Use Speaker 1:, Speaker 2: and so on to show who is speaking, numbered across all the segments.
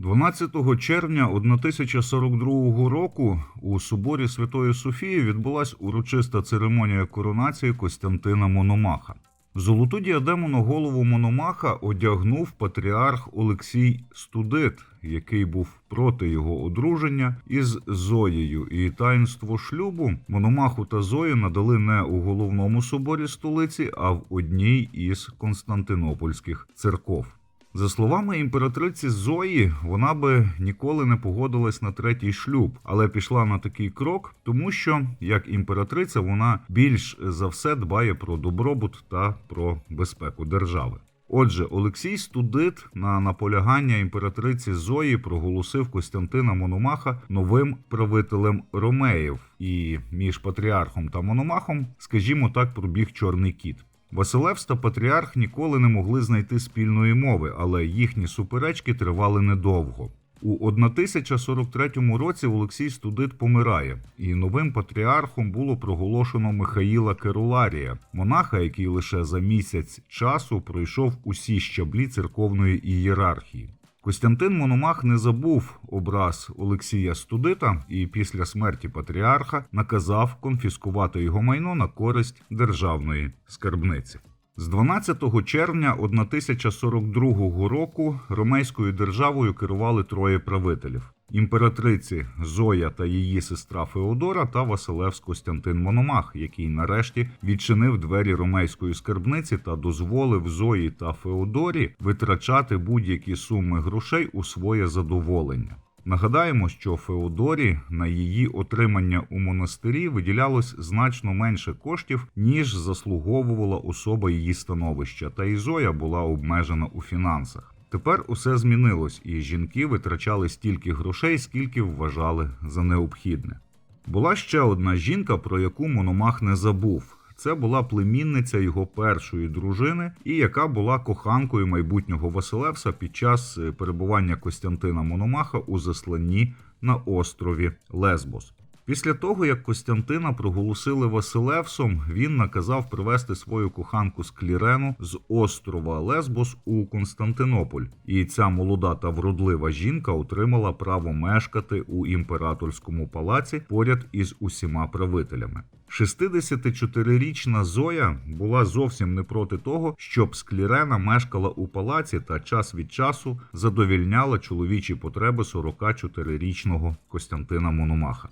Speaker 1: 12 червня 1042 року у соборі Святої Софії відбулася урочиста церемонія коронації Костянтина Мономаха. Золоту діадему на голову Мономаха одягнув патріарх Олексій Студит, який був проти його одруження із Зоєю. І таїнство шлюбу Мономаху та Зої надали не у головному соборі столиці, а в одній із константинопольських церков. За словами імператриці Зої, вона би ніколи не погодилась на третій шлюб, але пішла на такий крок, тому що як імператриця вона більш за все дбає про добробут та про безпеку держави. Отже, Олексій Студит на наполягання імператриці Зої проголосив Костянтина Мономаха новим правителем Ромеїв, і між патріархом та Мономахом, скажімо так, пробіг чорний кіт. Василевс та патріарх ніколи не могли знайти спільної мови, але їхні суперечки тривали недовго. У 1043 році Олексій Студит помирає, і новим патріархом було проголошено Михаїла Керуларія, монаха, який лише за місяць часу пройшов усі щаблі церковної ієрархії. Костянтин Мономах не забув образ Олексія Студита і після смерті патріарха наказав конфіскувати його майно на користь державної скарбниці. З 12 червня 1042 року ромейською державою керували троє правителів: імператриці Зоя та її сестра Феодора та Василевс Костянтин Мономах, який нарешті відчинив двері ромейської скарбниці та дозволив Зої та Феодорі витрачати будь-які суми грошей у своє задоволення. Нагадаємо, що Феодорі на її отримання у монастирі виділялось значно менше коштів, ніж заслуговувала особа її становища, та і Зоя була обмежена у фінансах. Тепер усе змінилось, і жінки витрачали стільки грошей, скільки вважали за необхідне. Була ще одна жінка, про яку Мономах не забув. Це була племінниця його першої дружини, і яка була коханкою майбутнього Василевса під час е, перебування Костянтина Мономаха у засланні на острові Лесбос. Після того, як Костянтина проголосили Василевсом, він наказав привезти свою коханку з Клірену з острова Лесбос у Константинополь, і ця молода та вродлива жінка отримала право мешкати у імператорському палаці поряд із усіма правителями. 64-річна Зоя була зовсім не проти того, щоб Склірена мешкала у палаці та час від часу задовільняла чоловічі потреби 44-річного Костянтина Мономаха.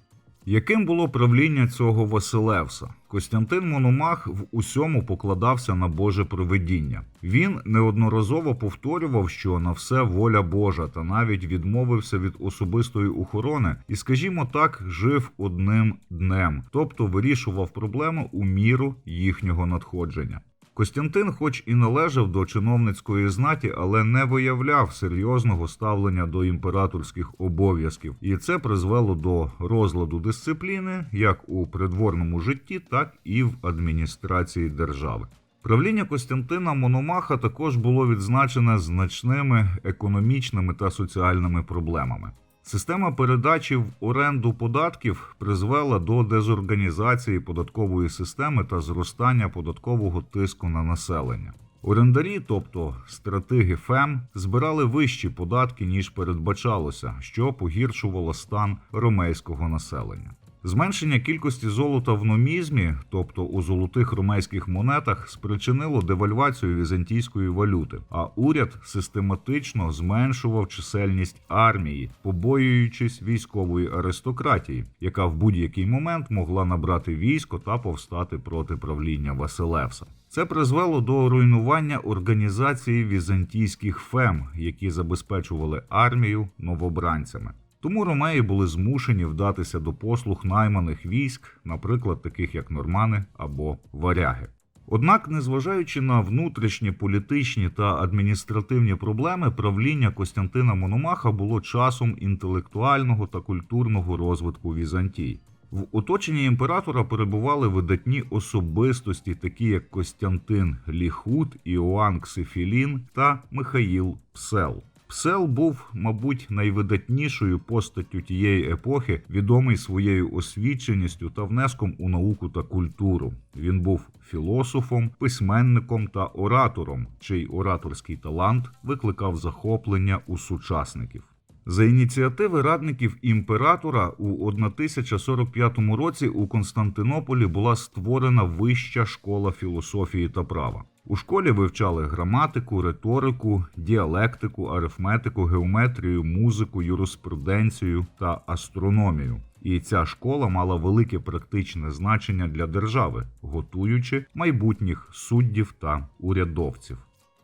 Speaker 1: Яким було правління цього Василевса? Костянтин Мономах в усьому покладався на Боже провидіння. Він неодноразово повторював, що на все воля Божа, та навіть відмовився від особистої охорони і, скажімо так, жив одним днем, тобто вирішував проблеми у міру їхнього надходження. Костянтин, хоч і належав до чиновницької знаті, але не виявляв серйозного ставлення до імператорських обов'язків, і це призвело до розладу дисципліни як у придворному житті, так і в адміністрації держави. Правління Костянтина Мономаха також було відзначене значними економічними та соціальними проблемами. Система передачі в оренду податків призвела до дезорганізації податкової системи та зростання податкового тиску на населення. Орендарі, тобто стратеги ФЕМ, збирали вищі податки ніж передбачалося, що погіршувало стан ромейського населення. Зменшення кількості золота в номізмі, тобто у золотих ромейських монетах, спричинило девальвацію візантійської валюти, а уряд систематично зменшував чисельність армії, побоюючись військової аристократії, яка в будь-який момент могла набрати військо та повстати проти правління Василевса. Це призвело до руйнування організації візантійських фем, які забезпечували армію новобранцями. Тому ромеї були змушені вдатися до послуг найманих військ, наприклад, таких як нормани або варяги. Однак, незважаючи на внутрішні політичні та адміністративні проблеми, правління Костянтина Мономаха було часом інтелектуального та культурного розвитку Візантії. В оточенні імператора перебували видатні особистості, такі як Костянтин Ліхут, Іоанн Ксифілін та Михаїл Псел. Псел був, мабуть, найвидатнішою постаттю тієї епохи, відомий своєю освіченістю та внеском у науку та культуру. Він був філософом, письменником та оратором, чий ораторський талант викликав захоплення у сучасників. За ініціативи радників імператора у 1045 році у Константинополі була створена вища школа філософії та права. У школі вивчали граматику, риторику, діалектику, арифметику, геометрію, музику, юриспруденцію та астрономію. І ця школа мала велике практичне значення для держави, готуючи майбутніх суддів та урядовців.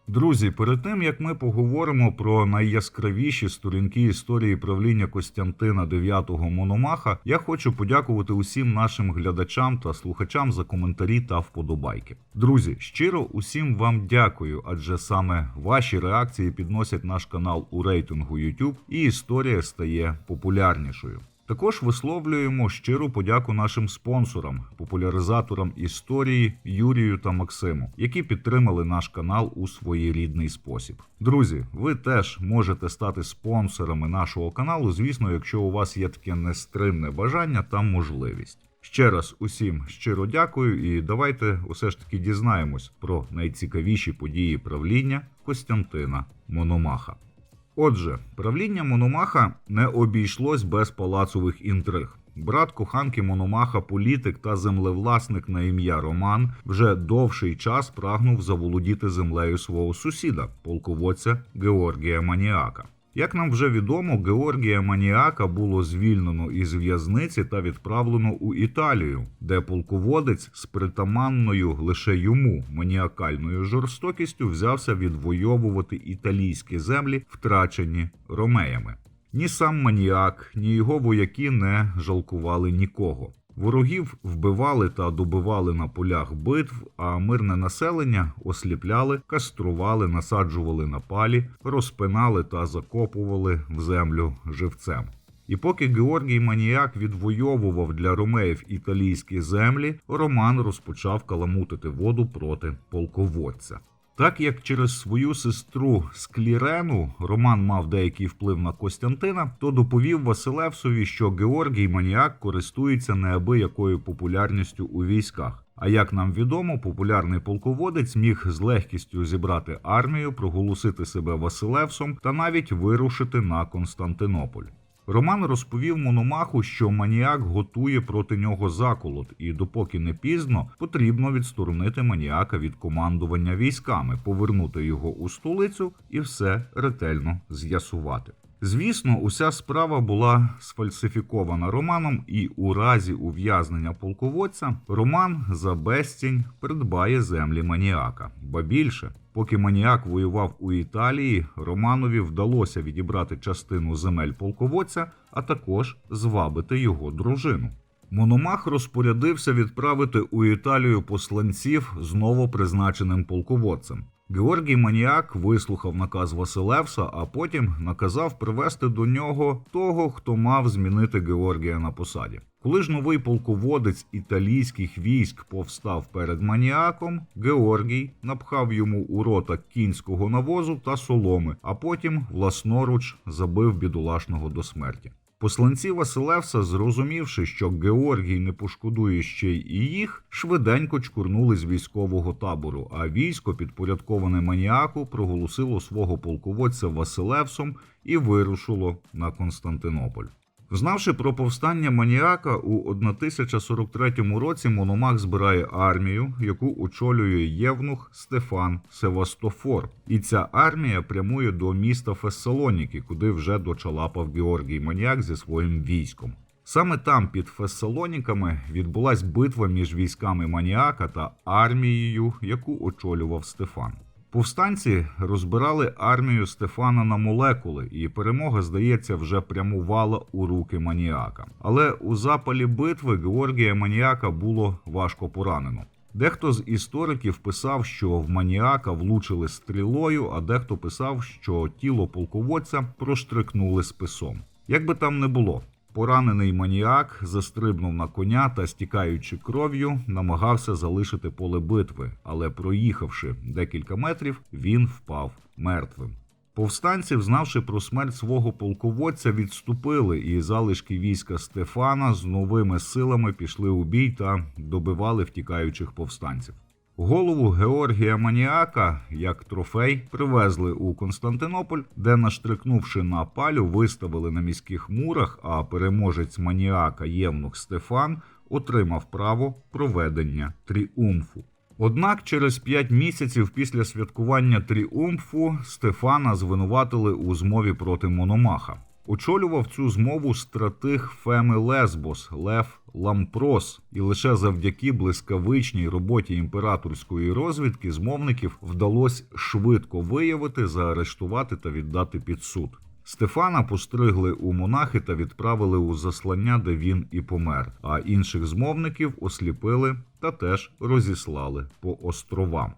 Speaker 1: Друзі, перед тим як ми поговоримо про найяскравіші сторінки історії правління Костянтина IX Мономаха, я хочу подякувати усім нашим глядачам та слухачам за коментарі та вподобайки. Друзі, щиро усім вам дякую, адже саме ваші реакції підносять наш канал у рейтингу YouTube і історія стає популярнішою. Також висловлюємо щиру подяку нашим спонсорам, популяризаторам історії Юрію та Максиму, які підтримали наш канал у своєрідний спосіб. Друзі, ви теж можете стати спонсорами нашого каналу, звісно, якщо у вас є таке нестримне бажання та можливість. Ще раз усім щиро дякую, і давайте усе ж таки дізнаємось про найцікавіші події правління Костянтина Мономаха. Отже, правління Мономаха не обійшлось без палацових інтриг. Брат коханки Мономаха, політик та землевласник на ім'я Роман, вже довший час прагнув заволодіти землею свого сусіда, полководця Георгія Маніака. Як нам вже відомо, Георгія Маніака було звільнено із в'язниці та відправлено у Італію, де полководець з притаманною лише йому маніакальною жорстокістю взявся відвоювати італійські землі, втрачені ромеями. Ні сам маніак, ні його вояки не жалкували нікого. Ворогів вбивали та добивали на полях битв, а мирне населення осліпляли, кастрували, насаджували на палі, розпинали та закопували в землю живцем. І поки Георгій Маніяк відвоював для ромеїв італійські землі, Роман розпочав каламутити воду проти полководця. Так як через свою сестру Склірену Роман мав деякий вплив на Костянтина, то доповів Василевсові, що Георгій Маніак користується неабиякою популярністю у військах. А як нам відомо, популярний полководець міг з легкістю зібрати армію, проголосити себе Василевсом та навіть вирушити на Константинополь. Роман розповів Мономаху, що маніак готує проти нього заколот, і допоки не пізно потрібно відсторонити маніака від командування військами, повернути його у столицю і все ретельно з'ясувати. Звісно, уся справа була сфальсифікована Романом, і у разі ув'язнення полководця Роман за безцінь придбає землі маніака. Ба більше, поки маніак воював у Італії, Романові вдалося відібрати частину земель полководця, а також звабити його дружину. Мономах розпорядився відправити у Італію посланців з новопризначеним полководцем. Георгій Маніак вислухав наказ Василевса, а потім наказав привести до нього того, хто мав змінити Георгія на посаді. Коли ж новий полководець італійських військ повстав перед маніаком, Георгій напхав йому у рота кінського навозу та соломи, а потім власноруч забив бідолашного до смерті. Посланці Василевса, зрозумівши, що Георгій не пошкодує ще й їх, швиденько чкурнули з військового табору, а військо, підпорядковане маніаку, проголосило свого полководця Василевсом і вирушило на Константинополь. Знавши про повстання маніака, у 1043 році Мономах збирає армію, яку очолює євнух Стефан Севастофор. І ця армія прямує до міста Фессалоніки, куди вже дочалапав Георгій Маніак зі своїм військом. Саме там, під Фессалоніками, відбулась битва між військами маніака та армією, яку очолював Стефан. Повстанці розбирали армію Стефана на молекули, і перемога, здається, вже прямувала у руки маніака. Але у запалі битви Георгія Маніака було важко поранено. Дехто з істориків писав, що в маніака влучили стрілою, а дехто писав, що тіло полководця проштрикнули списом. Як би там не було, Поранений маніак застрибнув на коня та, стікаючи кров'ю, намагався залишити поле битви, але проїхавши декілька метрів, він впав мертвим. Повстанці, знавши про смерть свого полководця, відступили, і залишки війська Стефана з новими силами пішли у бій та добивали втікаючих повстанців. Голову Георгія Маніака як трофей привезли у Константинополь, де, наштрикнувши на палю, виставили на міських мурах. А переможець Маніака Євнух Стефан отримав право проведення тріумфу. Однак через п'ять місяців після святкування тріумфу Стефана звинуватили у змові проти Мономаха. Очолював цю змову стратег Феми Лесбос Лев Лампрос, і лише завдяки блискавичній роботі імператорської розвідки змовників вдалося швидко виявити, заарештувати та віддати під суд. Стефана постригли у монахи та відправили у заслання, де він і помер. А інших змовників осліпили та теж розіслали по островам.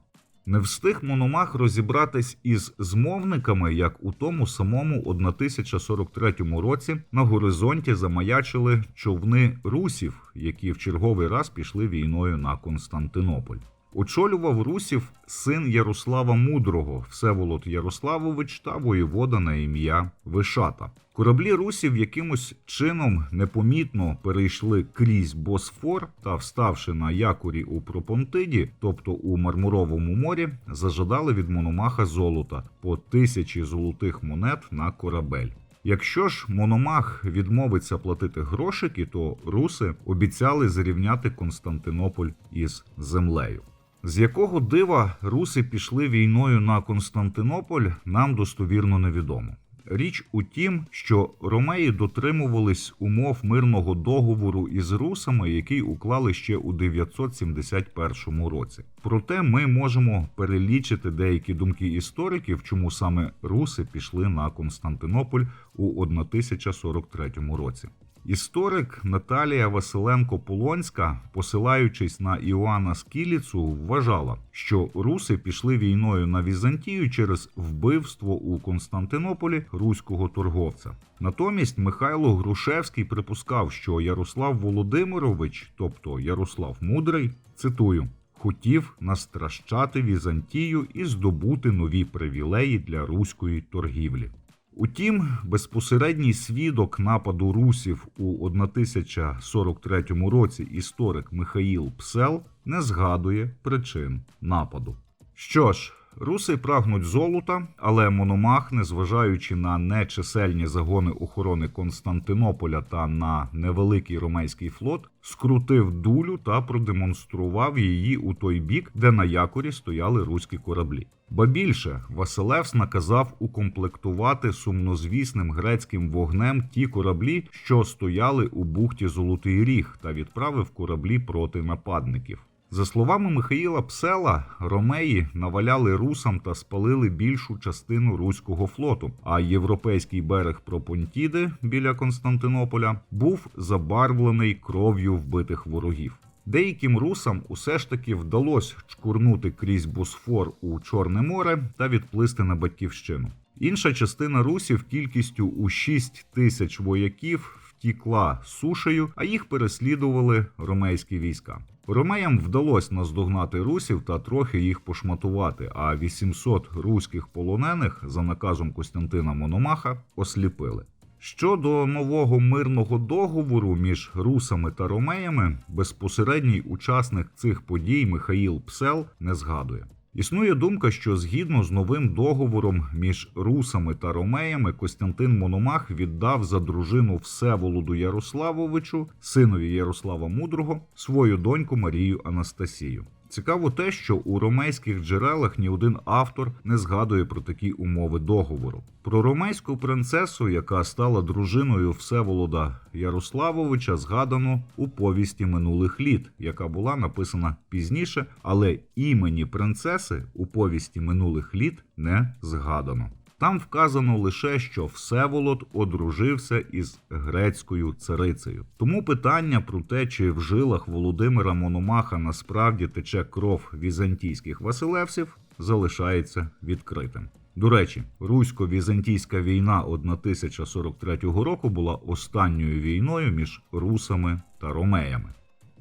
Speaker 1: Не встиг Мономах розібратись із змовниками, як у тому самому 1043 році на горизонті замаячили човни русів, які в черговий раз пішли війною на Константинополь. Очолював русів син Ярослава Мудрого, Всеволод Ярославович та воєвода на ім'я Вишата. Кораблі русів якимось чином непомітно перейшли крізь Босфор та, вставши на якорі у Пропонтиді, тобто у Мармуровому морі, зажадали від Мономаха золота по тисячі золотих монет на корабель. Якщо ж Мономах відмовиться платити грошики, то руси обіцяли зрівняти Константинополь із землею. З якого дива руси пішли війною на Константинополь, нам достовірно невідомо. Річ у тім, що ромеї дотримувались умов мирного договору із русами, який уклали ще у 971 році. Проте ми можемо перелічити деякі думки істориків, чому саме руси пішли на Константинополь у 1043 році. Історик Наталія Василенко Полонська, посилаючись на Іоанна Скіліцу, вважала, що руси пішли війною на Візантію через вбивство у Константинополі руського торговця. Натомість Михайло Грушевський припускав, що Ярослав Володимирович, тобто Ярослав Мудрий, цитую. Хотів настращати Візантію і здобути нові привілеї для руської торгівлі. Утім, безпосередній свідок нападу русів у 1043 році історик Михаїл Псел не згадує причин нападу. Що ж, руси прагнуть золота, але Мономах, незважаючи на нечисельні загони охорони Константинополя та на невеликий ромейський флот, скрутив дулю та продемонстрував її у той бік, де на якорі стояли руські кораблі. Ба більше Василевс наказав укомплектувати сумнозвісним грецьким вогнем ті кораблі, що стояли у бухті Золотий Ріг, та відправив кораблі проти нападників. За словами Михаїла Псела, ромеї наваляли русам та спалили більшу частину руського флоту. А європейський берег Пропонтіди біля Константинополя був забарвлений кров'ю вбитих ворогів. Деяким русам усе ж таки вдалося чкурнути крізь Босфор у Чорне море та відплисти на батьківщину. Інша частина русів кількістю у 6 тисяч вояків втікла сушею, а їх переслідували ромейські війська. Ромеям вдалося наздогнати русів та трохи їх пошматувати, а 800 руських полонених за наказом Костянтина Мономаха осліпили. Щодо нового мирного договору між русами та ромеями, безпосередній учасник цих подій Михаїл Псел не згадує. Існує думка, що згідно з новим договором між русами та ромеями Костянтин Мономах віддав за дружину Всеволоду Ярославовичу, синові Ярослава Мудрого, свою доньку Марію Анастасію. Цікаво те, що у ромейських джерелах ні один автор не згадує про такі умови договору. Про ромейську принцесу, яка стала дружиною Всеволода Ярославовича, згадано у повісті минулих літ, яка була написана пізніше, але імені принцеси у повісті минулих літ не згадано. Там вказано лише, що Всеволод одружився із грецькою царицею. Тому питання про те, чи в жилах Володимира Мономаха насправді тече кров візантійських василевсів, залишається відкритим. До речі, русько-візантійська війна 1043 року була останньою війною між русами та ромеями.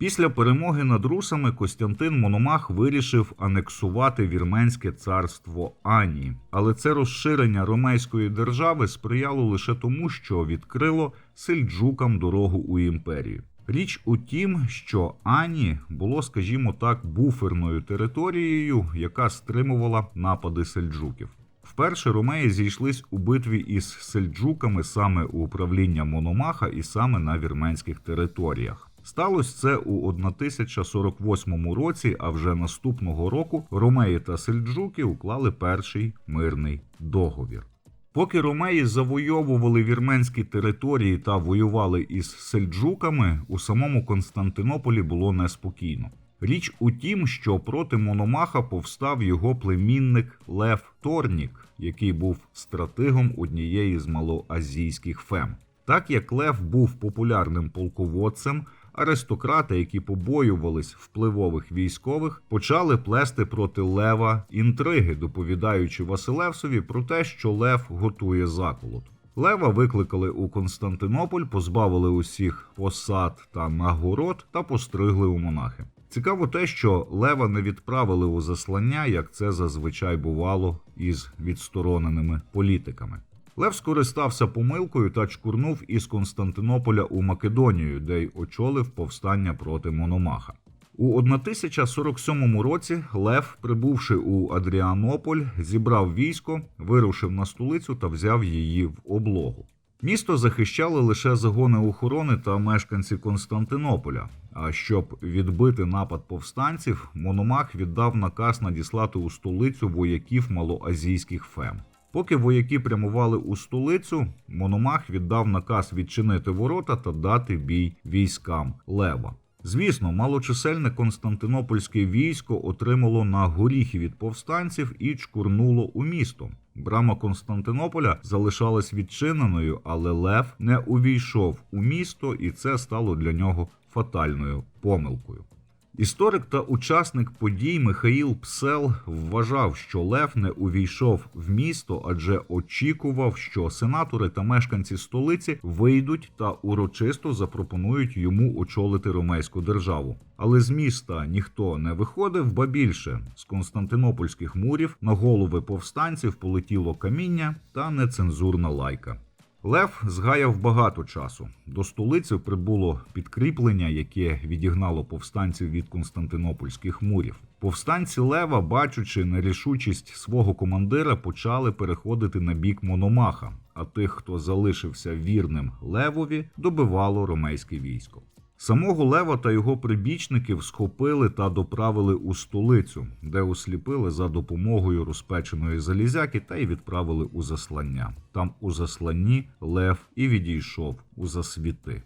Speaker 1: Після перемоги над русами Костянтин Мономах вирішив анексувати вірменське царство Анії, але це розширення ромейської держави сприяло лише тому, що відкрило сельджукам дорогу у імперію. Річ у тім, що Ані було, скажімо так, буферною територією, яка стримувала напади сельджуків. Вперше ромеї зійшлись у битві із сельджуками саме у управління Мономаха і саме на вірменських територіях. Сталося це у 1048 році, а вже наступного року ромеї та сельджуки уклали перший мирний договір. Поки ромеї завойовували вірменські території та воювали із сельджуками, у самому Константинополі було неспокійно. Річ у тім, що проти Мономаха повстав його племінник Лев Торнік, який був стратегом однієї з малоазійських фем. Так як Лев був популярним полководцем, аристократи, які побоювались впливових військових, почали плести проти Лева інтриги, доповідаючи Василевсові про те, що Лев готує заколот. Лева викликали у Константинополь, позбавили усіх посад та нагород та постригли у монахи. Цікаво те, що Лева не відправили у заслання, як це зазвичай бувало із відстороненими політиками. Лев скористався помилкою та чкурнув із Константинополя у Македонію, де й очолив повстання проти Мономаха. У 1047 році Лев, прибувши у Адріанополь, зібрав військо, вирушив на столицю та взяв її в облогу. Місто захищали лише загони охорони та мешканці Константинополя. А щоб відбити напад повстанців, Мономах віддав наказ надіслати у столицю вояків малоазійських фем. Поки вояки прямували у столицю, Мономах віддав наказ відчинити ворота та дати бій військам Лева. Звісно, малочисельне Константинопольське військо отримало на горіхи від повстанців і чкурнуло у місто. Брама Константинополя залишалась відчиненою, але Лев не увійшов у місто, і це стало для нього фатальною помилкою. Історик та учасник подій Михаїл Псел вважав, що Лев не увійшов в місто, адже очікував, що сенатори та мешканці столиці вийдуть та урочисто запропонують йому очолити ромейську державу. Але з міста ніхто не виходив, ба більше з константинопольських мурів на голови повстанців полетіло каміння та нецензурна лайка. Лев згаяв багато часу. До столиці прибуло підкріплення, яке відігнало повстанців від константинопольських мурів. Повстанці Лева, бачучи нерішучість свого командира, почали переходити на бік Мономаха. А тих, хто залишився вірним Левові, добивало ромейське військо. Самого Лева та його прибічників схопили та доправили у столицю, де осліпили за допомогою розпеченої залізяки та й відправили у заслання. Там у засланні Лев і відійшов у засвіти.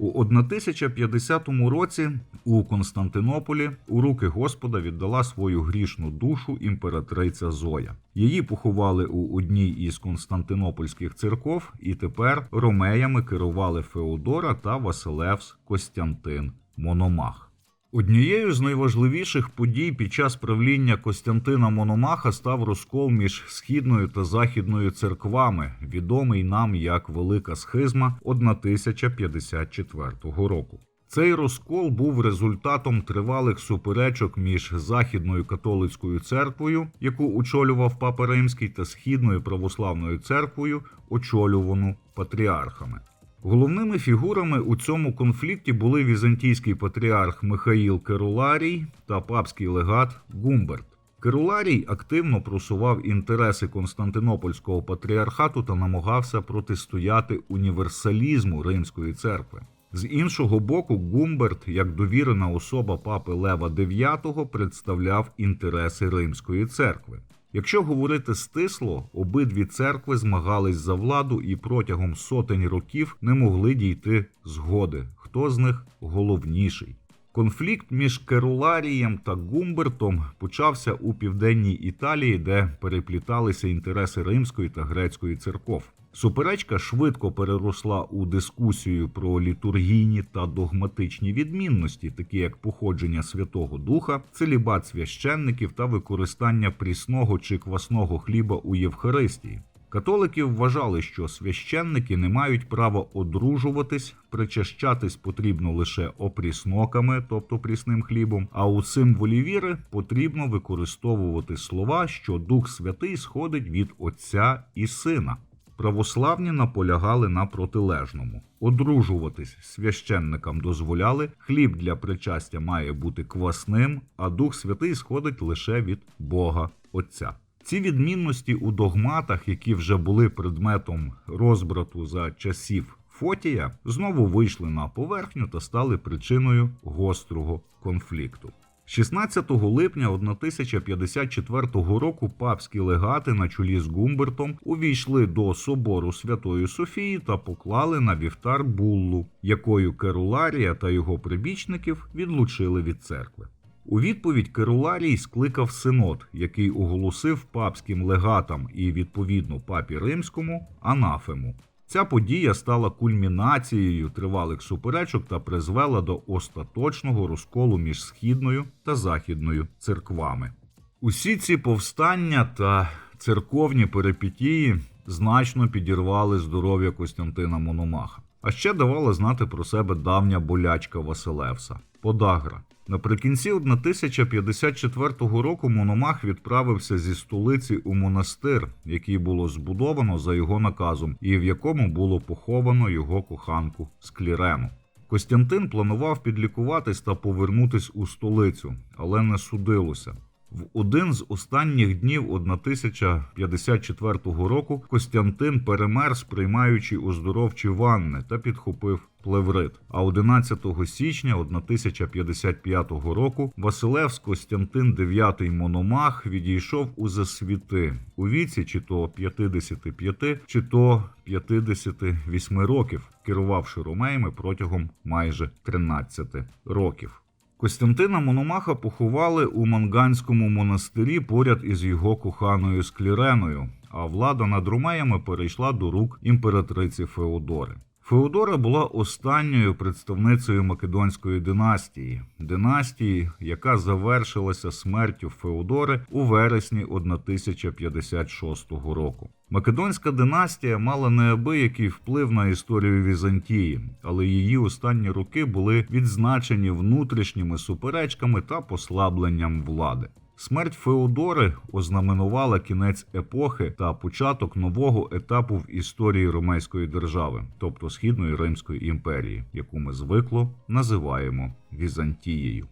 Speaker 1: У 1050 році у Константинополі у руки Господа віддала свою грішну душу імператриця Зоя. Її поховали у одній із константинопольських церков, і тепер ромеями керували Феодора та Василевс Костянтин Мономах. Однією з найважливіших подій під час правління Костянтина Мономаха став розкол між східною та західною церквами, відомий нам як Велика Схизма 1054 року. Цей розкол був результатом тривалих суперечок між західною католицькою церквою, яку очолював Папа Римський, та східною православною церквою, очолювану патріархами. Головними фігурами у цьому конфлікті були візантійський патріарх Михаїл Керуларій та папський легат Гумберт. Керуларій активно просував інтереси Константинопольського патріархату та намагався протистояти універсалізму Римської церкви. З іншого боку, Гумберт, як довірена особа папи Лева IX, представляв інтереси Римської церкви. Якщо говорити стисло, обидві церкви змагались за владу і протягом сотень років не могли дійти згоди, хто з них головніший. Конфлікт між Керуларієм та Гумбертом почався у південній Італії, де перепліталися інтереси римської та грецької церков. Суперечка швидко переросла у дискусію про літургійні та догматичні відмінності, такі як походження Святого Духа, целібат священників та використання прісного чи квасного хліба у Євхаристії. Католики вважали, що священники не мають права одружуватись, причащатись потрібно лише опрісноками, тобто прісним хлібом. А у символі віри потрібно використовувати слова, що Дух Святий сходить від Отця і Сина. Православні наполягали на протилежному. Одружуватись священникам дозволяли, хліб для причастя має бути квасним, а Дух Святий сходить лише від Бога Отця. Ці відмінності у догматах, які вже були предметом розбрату за часів Фотія, знову вийшли на поверхню та стали причиною гострого конфлікту. 16 липня 1054 року папські легати на чолі з Гумбертом увійшли до собору Святої Софії та поклали на вівтар буллу, якою Керуларія та його прибічників відлучили від церкви. У відповідь Керуларій скликав синод, який оголосив папським легатам і відповідно папі римському анафему. Ця подія стала кульмінацією тривалих суперечок та призвела до остаточного розколу між східною та західною церквами. Усі ці повстання та церковні перипетії значно підірвали здоров'я Костянтина Мономаха. А ще давала знати про себе давня болячка Василевса подагра. Наприкінці 1054 року Мономах відправився зі столиці у монастир, який було збудовано за його наказом, і в якому було поховано його коханку Склірену. Костянтин планував підлікуватись та повернутись у столицю, але не судилося. В один з останніх днів 1054 року Костянтин перемер, сприймаючи оздоровчі ванни та підхопив плеврит. А 11 січня 1055 року Василевс Костянтин IX Мономах відійшов у засвіти у віці чи то 55, чи то 58 років, керувавши ромеями протягом майже 13 років. Костянтина Мономаха поховали у Манганському монастирі поряд із його коханою Скліреною, а влада над ромеями перейшла до рук імператриці Феодори. Феодора була останньою представницею Македонської династії, династії, яка завершилася смертю Феодори у вересні 1056 року. Македонська династія мала неабиякий вплив на історію Візантії, але її останні роки були відзначені внутрішніми суперечками та послабленням влади. Смерть Феодори ознаменувала кінець епохи та початок нового етапу в історії Ромейської держави, тобто Східної Римської імперії, яку ми звикло називаємо Візантією.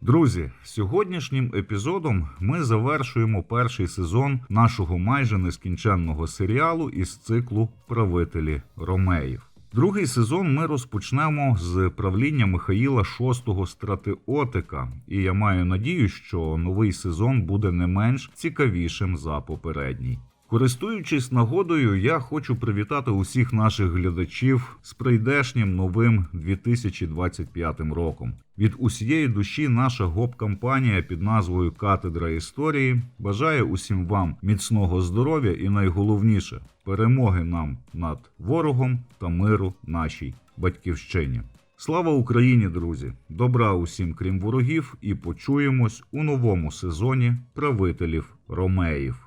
Speaker 1: Друзі, сьогоднішнім епізодом ми завершуємо перший сезон нашого майже нескінченного серіалу із циклу Правителі Ромеїв. Другий сезон ми розпочнемо з правління Михаїла VI Стратеотика, і я маю надію, що новий сезон буде не менш цікавішим за попередній. Користуючись нагодою, я хочу привітати усіх наших глядачів з прийдешнім новим 2025 роком. Від усієї душі наша гоп-кампанія під назвою Катедра історії бажає усім вам міцного здоров'я і найголовніше перемоги нам над ворогом та миру нашій батьківщині. Слава Україні, друзі! Добра усім, крім ворогів, і почуємось у новому сезоні правителів Ромеїв.